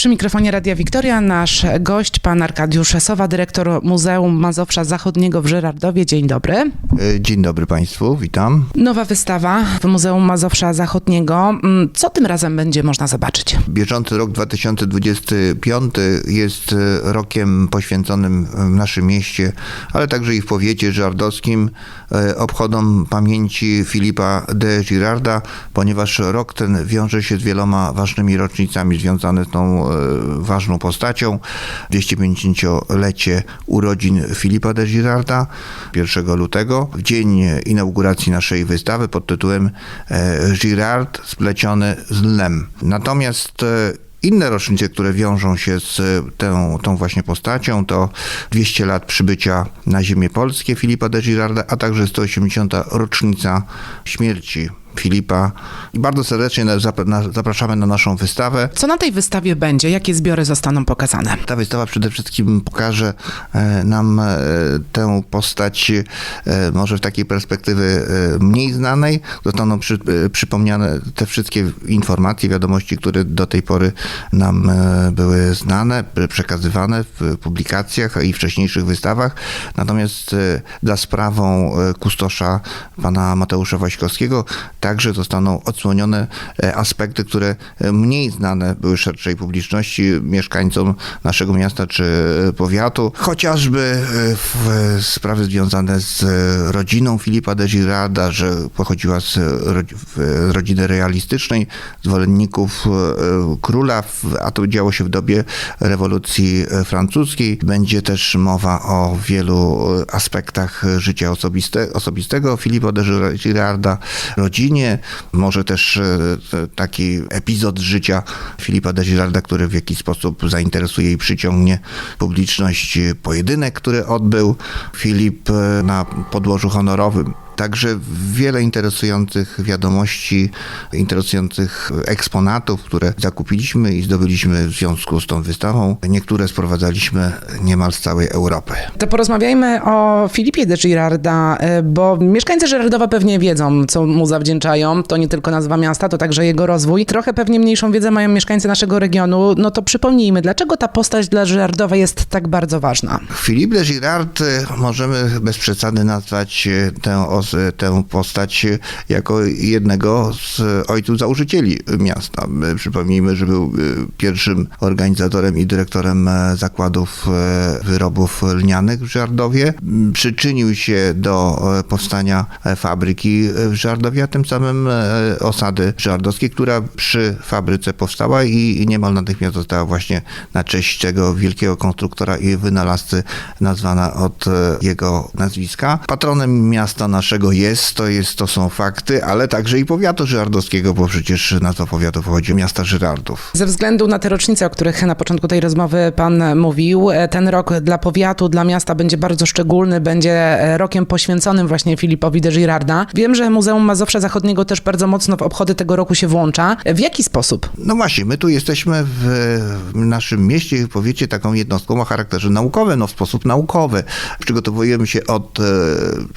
Przy mikrofonie Radia Wiktoria nasz gość, pan Arkadiusz Sowa, dyrektor Muzeum Mazowsza Zachodniego w Żyrardowie. Dzień dobry. E, Dzień dobry Państwu, witam. Nowa wystawa w Muzeum Mazowsza Zachodniego. Mm, Co tym razem będzie można zobaczyć? Bieżący rok 2025 jest e, rokiem poświęconym w naszym mieście, ale także i w powiecie żardowskim e, obchodom pamięci Filipa de Girarda, ponieważ rok ten wiąże się z wieloma ważnymi rocznicami związane z tą e, ważną postacią. 250-lecie urodzin Filipa de Girarda 1 lutego, w dzień inauguracji naszej wystawy pod tytułem e, Girard spleciony z lem. Natomiast e, Inne rocznice, które wiążą się z e, tą, tą właśnie postacią, to 200 lat przybycia na ziemię polskie Filipa de Girarda, a także 180. rocznica śmierci Filipa. I bardzo serdecznie zapraszamy na naszą wystawę. Co na tej wystawie będzie? Jakie zbiory zostaną pokazane? Ta wystawa przede wszystkim pokaże e, nam e, tę postać e, może w takiej perspektywy mniej znanej. Zostaną przy, przypomniane te wszystkie informacje, wiadomości, które do tej pory nam były znane, przekazywane w publikacjach i wcześniejszych wystawach. Natomiast za sprawą kustosza pana Mateusza Waśkowskiego także zostaną odsłonione e, aspekty, które e, mniej znane były szerszej publiczności, mieszkańcom naszego miasta czy e, powiatu. Chociażby sprawy związane z rodziną Filipa de Girarda, że pochodziła z, rodziny realistycznej, zwolenników króla, a to działo się w dobie rewolucji francuskiej. Będzie też mowa o wielu aspektach życia osobiste, osobistego Filipa de Gir- Girarda, rodzinie, może też e, taki epizod życia Filipa de Girarda, który w jakiś sposób zainteresuje i przyciągnie publiczność. Pojedynek, który odbył Filip e, na podłożu honorowym. Także wiele interesujących wiadomości, interesujących eksponatów, które zakupiliśmy i zdobyliśmy w związku z tą wystawą. Niektóre sprowadzaliśmy niemal z całej Europy. To porozmawiajmy o Filipie de Girarda, y, bo mieszkańcy Żyrardowa pewnie wiedzą, co mu zawdzięczają. To nie tylko nazwa miasta, to także jego rozwój. Trochę pewnie mniejszą wiedzę mają mieszkańcy naszego regionu. No to przypomnijmy, dlaczego ta postać dla Żyrardowa jest tak bardzo ważna? Philippe de Girard e, możemy bez przesady nazwać e, tę, os- e, tę postać jako jednego z ojców założycieli miasta. Przypomnijmy, że był e, pierwszym organizatorem i dyrektorem e, zakładów e, wyrobów lnianych w Żardowie. Przyczynił się do e, powstania fabryki w Żardowie, a tym samym osady żardowskiej, która przy fabryce powstała i niemal natychmiast została właśnie na cześć tego wielkiego konstruktora i wynalazcy nazwana od jego nazwiska. Patronem miasta naszego jest, to jest, to są fakty, ale także i powiatu żardowskiego, bo przecież nazwa powiatu pochodzi miasta Żyrardów. Ze względu na te rocznice, o których na początku tej rozmowy pan mówił, e, ten rok dla powiatu, dla miasta będzie bardzo szczególny, będzie e, rokiem poświęconym właśnie Filipowi de Girarda. Wiem, że Muzeum Mazowsza Zachodniego też bardzo mocno w obchody tego roku się włącza. W jaki sposób? No właśnie, my tu jesteśmy w, w naszym mieście i powiecie taką jednostką o charakterze naukowym, no w sposób naukowy. Przygotowujemy się od e,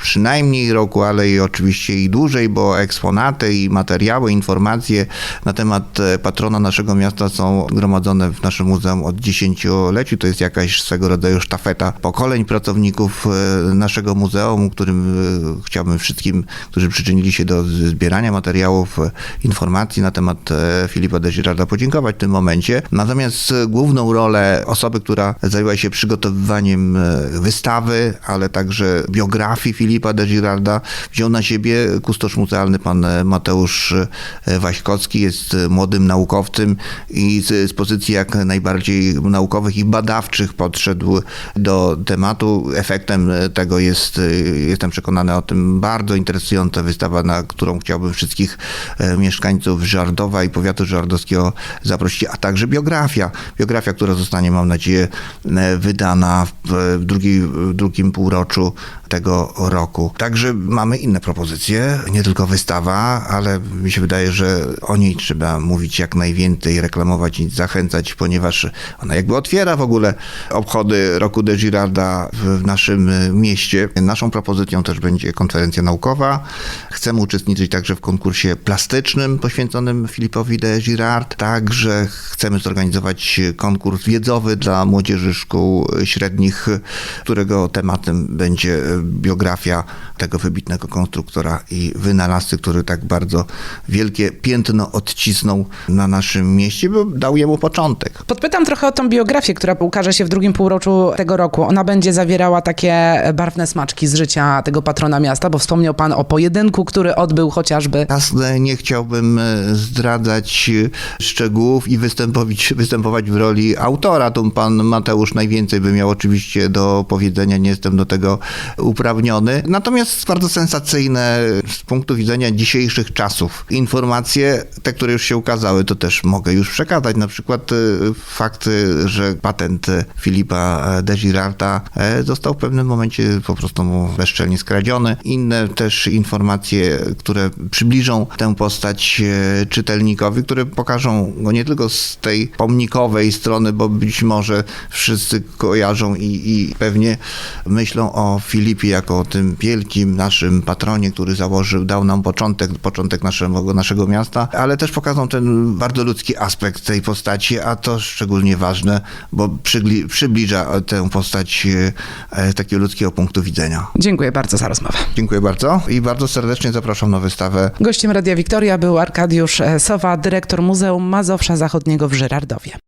przynajmniej roku, ale i oczywiście i dłużej, bo eksponaty i materiały, informacje na temat e, patrona naszego miasta są gromadzone w naszym muzeum od dziesięcioleci. To jest jakaś swego rodzaju sztafeta pokoleń pracowników e, naszego muzeum, którym e, chciałbym wszystkim, którzy przyczynili się do zbierania materiałów, informacji na temat Filipa de Girarda podziękować w tym momencie. Natomiast główną rolę osoby, która zajęła się przygotowywaniem wystawy, ale także biografii Filipa de Girarda, wziął na siebie kustosz muzealny pan e, Mateusz e, Waśkowski. Jest e, młodym naukowcem i z, z pozycji jak najbardziej naukowych i badawczych podszedł do tematu. Efektem tego jest, jestem przekonany o tym, bardzo interesująca wystawa, na którą chciałbym wszystkich mieszkańców Żardowa i powiatu żardowskiego zaprosić, a także biografia. Biografia, która zostanie, mam nadzieję, wydana w, drugiej, w drugim półroczu tego roku. Także mamy inne propozycje, nie tylko wystawa, ale mi się wydaje, że o niej trzeba mówić jak najwięcej, reklamować i zachęcać, ponieważ ona jakby otwiera w ogóle obchody roku de Girarda w naszym mieście. Naszą propozycją też będzie konferencja naukowa. Chcemy uczestniczyć także w konkursie plastycznym poświęconym Filipowi de Girard. Także chcemy zorganizować konkurs wiedzowy dla młodzieży szkół średnich, którego tematem będzie biografia tego wybitnego konstruktora i wynalazcy, który tak bardzo wielkie piętno odcisnął na naszym mieście, bo dał jemu początek. Podpytam trochę o tą biografię, która ukaże się w drugim półroczu tego roku. Ona będzie zawierała takie barwne smaczki z życia tego patrona miasta, bo wspomniał pan o pojedynku, który odbył chociażby Jasne, nie chciałbym e, zdradzać e, szczegółów i występować, występować w roli autora. Tu pan Mateusz najwięcej by miał oczywiście do powiedzenia, nie jestem do tego uprawniony. Natomiast bardzo sensacyjne z punktu widzenia dzisiejszych czasów. Informacje, te, które już się ukazały, to też mogę już przekazać. Na przykład e, fakt, e, że patent Filipa e, de Girarda e, został w pewnym momencie po prostu mu bezczelnie skradziony. Inne też informacje, które przybliżą tę postać e, czytelnikowi, które pokażą go nie tylko z tej pomnikowej strony, bo być może wszyscy kojarzą i, i pewnie myślą o Filipie jako o tym wielkim naszym patronie, który założył, dał nam początek, początek naszego, naszego miasta, ale też pokażą ten bardzo ludzki aspekt tej postaci, a to szczególnie ważne, bo przygli, przybliża tę postać e, z takiego ludzkiego punktu widzenia. Dziękuję bardzo za rozmowę. Dziękuję bardzo i bardzo serdecznie zapraszam na wystawę Gościem Radia Wiktoria był Arkadiusz e, Sowa, dyrektor Muzeum Mazowsza Zachodniego w Żyrardowie.